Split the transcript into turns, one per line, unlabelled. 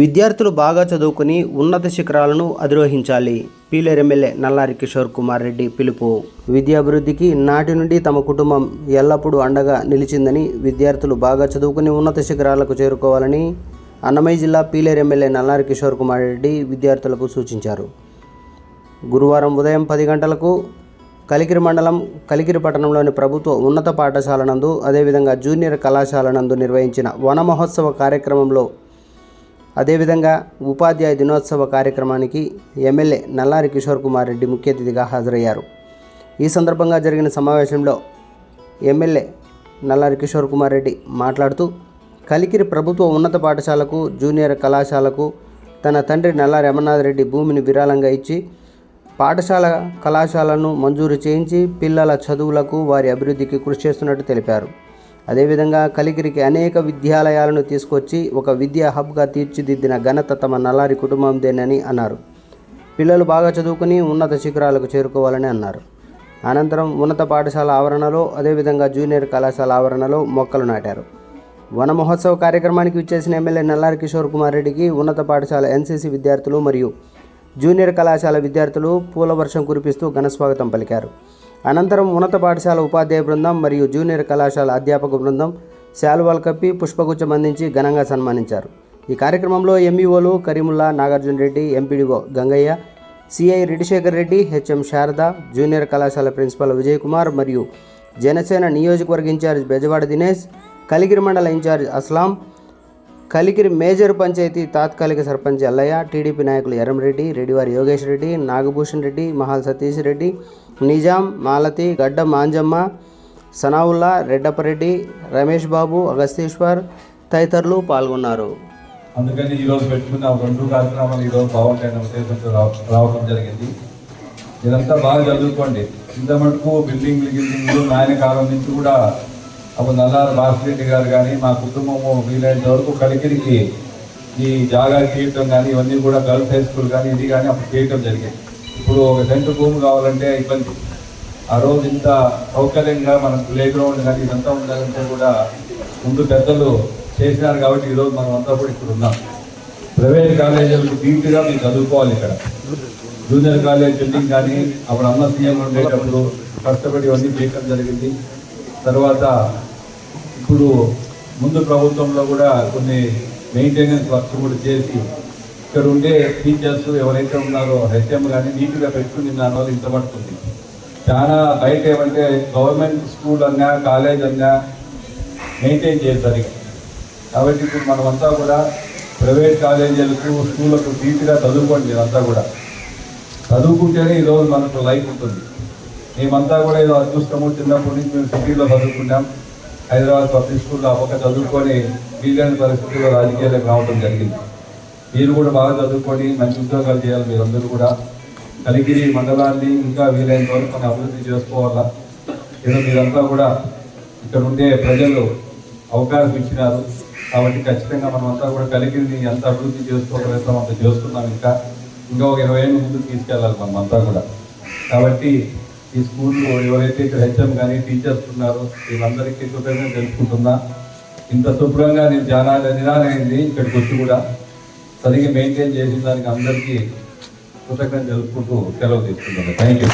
విద్యార్థులు బాగా చదువుకుని ఉన్నత శిఖరాలను అధిరోహించాలి. పీలేరు ఎమ్మెల్యే నల్లారి కిషోర్ కుమార్ రెడ్డి పిలుపు. విద్యాభివృద్ధికి నాటి నుండి తమ కుటుంబం ఎల్లప్పుడూ అండగా నిలిచిందని విద్యార్థులు బాగా చదువుకుని ఉన్నత శిఖరాలకు చేరుకోవాలని అన్నమయ్య జిల్లా పీలేరు ఎమ్మెల్యే నల్లారి కిషోర్ కుమార్ రెడ్డి విద్యార్థులకు సూచించారు. గురువారం ఉదయం పది గంటలకు కలికిరి మండలం కలికిరి పట్టణంలోని ప్రభుత్వ ఉన్నత పాఠశాల నందు అదేవిధంగా జూనియర్ కళాశాల నందు నిర్వహించిన వన మహోత్సవ కార్యక్రమంలో అదేవిధంగా ఉపాధ్యాయ దినోత్సవ కార్యక్రమానికి ఎమ్మెల్యే నల్లారి కిషోర్ కుమార్ రెడ్డి ముఖ్య అతిథిగా హాజరయ్యారు. ఈ సందర్భంగా జరిగిన సమావేశంలో ఎమ్మెల్యే నల్లారి కిషోర్ కుమార్ రెడ్డి మాట్లాడుతూ కలికిరి ప్రభుత్వ ఉన్నత పాఠశాలకు జూనియర్ కళాశాలకు తన తండ్రి నల్లారి అమర్నాథ్ రెడ్డి భూమిని విరాళంగా ఇచ్చి పాఠశాల కళాశాలను మంజూరు చేయించి పిల్లల చదువులకు వారి అభివృద్ధికి కృషి చేస్తున్నట్టు తెలిపారు. అదేవిధంగా కలిగిరికి అనేక విద్యాలయాలను తీసుకొచ్చి ఒక విద్యా హబ్గా తీర్చిదిద్దిన ఘనత తమ నల్లారి కుటుంబందేనని అన్నారు. పిల్లలు బాగా చదువుకుని ఉన్నత శిఖరాలకు చేరుకోవాలని అన్నారు. అనంతరం ఉన్నత పాఠశాల ఆవరణలో అదేవిధంగా జూనియర్ కళాశాల ఆవరణలో మొక్కలు నాటారు. వన మహోత్సవ కార్యక్రమానికి విచ్చేసిన ఎమ్మెల్యే నల్లారి కిషోర్ కుమార్ రెడ్డికి ఉన్నత పాఠశాల ఎన్సీసీ విద్యార్థులు మరియు జూనియర్ కళాశాల విద్యార్థులు పూల వర్షం కురిపిస్తూ ఘనస్వాగతం పలికారు. అనంతరం ఉన్నత పాఠశాల ఉపాధ్యాయ బృందం మరియు జూనియర్ కళాశాల అధ్యాపక బృందం శాలువాలు కప్పి పుష్పగుచ్చం అందించి ఘనంగా సన్మానించారు. ఈ కార్యక్రమంలో ఎంఈఓలు Karimulla Nagarjuna Reddy MPDO Gangaiah CI Reddishekar Reddy HM Sharada junior కళాశాల ప్రిన్సిపల్ విజయ్ కుమార్ మరియు జనసేన నియోజకవర్గ ఇన్ఛార్జ్ బెజవాడ దినేష్ కలిగిరి మండల in charge Aslam Kalikiri major panchayat తాత్కాలిక సర్పంచ్ ఎల్లయ్య టీడీపీ నాయకులు ఎర్రంరెడ్డి రెడ్డివారి యోగేష్ రెడ్డి నాగభూషణ్ రెడ్డి మహాల్ సతీష్ రెడ్డి నిజాం మాలతి గడ్డ మాంజమ్మ సనావుల్లా రెడ్డప్పరెడ్డి రమేష్ బాబు అగస్తీశ్వర్ తదితరులు పాల్గొన్నారు.
అందుకని ఈరోజు పెట్టుకున్న రెండు కార్యక్రమాలు ఈరోజు బాగుంటాయనే ఉద్దేశంతో రావడం జరిగింది. ఇదంతా బాగా చదువుకోండి. ఇంత మటుకు బిల్డింగ్లు గిల్డింగ్లు నాయన కాలం నుంచి కూడా అప్పుడు నల్లారు భాస్కరెడ్డి గారు కానీ మా కుటుంబము వీలైనంత వరకు కలికిరికి ఈ జాగా తీయటం కానీ ఇవన్నీ కూడా గర్ల్స్ హై స్కూల్ కానీ ఇది కానీ అప్పుడు చేయటం జరిగింది ఇప్పుడు ఒక సెంటు భూమి కావాలంటే ఇబ్బంది. ఆ రోజు ఇంత సౌకర్యంగా మనం ప్లే గ్రౌండ్ కానీ ఇదంతా ఉండాలంటే కూడా ముందు పెద్దలు చేసినారు కాబట్టి ఈరోజు మనం అంతా కూడా ఇక్కడ ఉన్నాం. ప్రైవేట్ కాలేజీలకు ధీటుగా మీరు చదువుకోవాలి ఇక్కడ. జూనియర్ కాలేజ్ బిల్డింగ్ కానీ అప్పుడు అన్న సీఎం ఉండేటప్పుడు కష్టపడి ఇవన్నీ చేయటం జరిగింది. తర్వాత ఇప్పుడు ముందు ప్రభుత్వంలో కూడా కొన్ని మెయింటెనెన్స్ వర్క్స్ కూడా చేసి ఇక్కడ ఉండే టీచర్స్ ఎవరైతే ఉన్నారో హెచ్ఎం కానీ నీట్గా పెట్టుకుని దానివల్ల ఇంత పడుతుంది. చాలా బయట ఏమంటే గవర్నమెంట్ స్కూల్ అన్నా కాలేజ్ అన్నా మెయింటైన్ చేస్తారు కాబట్టి ఇప్పుడు మనమంతా కూడా ప్రైవేట్ కాలేజీలకు స్కూళ్ళకు నీట్గా చదువుకోండి అంతా కూడా. చదువుకుంటేనే ఈరోజు మనకు లైఫ్ ఉంటుంది. మేమంతా కూడా ఏదో అదృష్టము చిన్నప్పటి నుంచి మేము సిటీలో చదువుకున్నాం. హైదరాబాద్ పబ్లిక్ స్కూల్లో అప్పక చదువుకొని వీలైన పరిస్థితుల్లో రాజకీయాలకు రావడం జరిగింది. మీరు కూడా బాగా చదువుకొని మంచి ఉద్యోగాలు చేయాలి మీరందరూ కూడా. కలిగిరి మండలాన్ని ఇంకా వీలైన వరకు మనం అభివృద్ధి చేసుకోవాలా? ఏదో మీరంతా కూడా ఇక్కడ ఉండే ప్రజలు అవకాశం ఇచ్చినారు. కాబట్టి ఖచ్చితంగా మనమంతా కూడా కలిగిరిని ఎంత అభివృద్ధి చేసుకోగలుగుతాం అంత చేస్తున్నాం ఇంకా. ఇంకా ఒక ఇరవై ఏళ్ళ ముందుకు తీసుకెళ్ళాలి మనమంతా కూడా. కాబట్టి ఈ స్కూల్లో ఎవరైతే ఇక్కడ హెచ్ఎం కానీ టీచర్స్ ఉన్నారో వీళ్ళందరికీ కృతజ్ఞత తెలుసుకుంటున్నా ఇంత శుభ్రంగా నేను చాలా నిరాలైంది ఇక్కడికి వచ్చి కూడా. సరిగ్గా మెయింటైన్ చేసిన దానికి అందరికీ కృతజ్ఞత తెలుపుకుంటూ సెలవు తీసుకుంటున్నాను థ్యాంక్ యూ